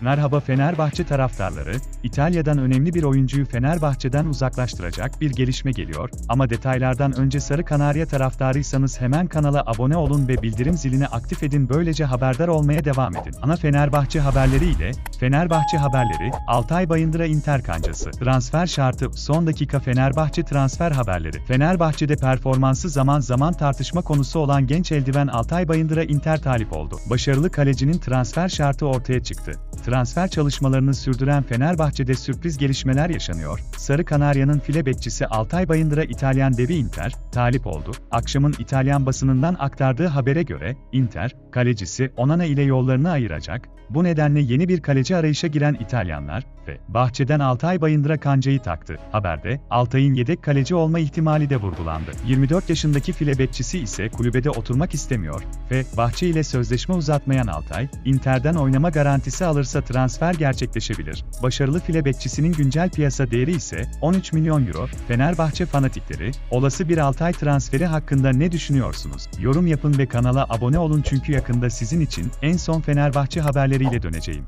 Merhaba Fenerbahçe taraftarları, İtalya'dan önemli bir oyuncuyu Fenerbahçe'den uzaklaştıracak bir gelişme geliyor ama detaylardan önce Sarı Kanarya taraftarıysanız hemen kanala abone olun ve bildirim zilini aktif edin böylece haberdar olmaya devam edin. Ana Fenerbahçe haberleri ile Fenerbahçe haberleri, Altay Bayındır'a Inter kancası, transfer şartı, son dakika Fenerbahçe transfer haberleri. Fenerbahçe'de performansı zaman zaman tartışma konusu olan genç eldiven Altay Bayındır'a Inter talip oldu. Başarılı kalecinin transfer şartı ortaya çıktı. Transfer çalışmalarını sürdüren Fenerbahçe'de sürpriz gelişmeler yaşanıyor. Sarı Kanarya'nın file bekçisi Altay Bayındır'a İtalyan devi Inter, talip oldu. Akşamın İtalyan basınından aktardığı habere göre, Inter, kalecisi Onana ile yollarını ayıracak, bu nedenle yeni bir kaleci arayışa giren İtalyanlar ve bahçeden Altay Bayındır'a kancayı taktı. Haberde, Altay'ın yedek kaleci olma ihtimali de vurgulandı. 24 yaşındaki file bekçisi ise kulübede oturmak istemiyor ve bahçe ile sözleşme uzatmayan Altay, Inter'den oynama garantisi alırsa transfer gerçekleşebilir. Başarılı file bekçisinin güncel piyasa değeri ise 13 milyon euro. Fenerbahçe fanatikleri, olası bir Altay transferi hakkında ne düşünüyorsunuz? Yorum yapın ve kanala abone olun çünkü yakında sizin için en son Fenerbahçe haberleriyle döneceğim.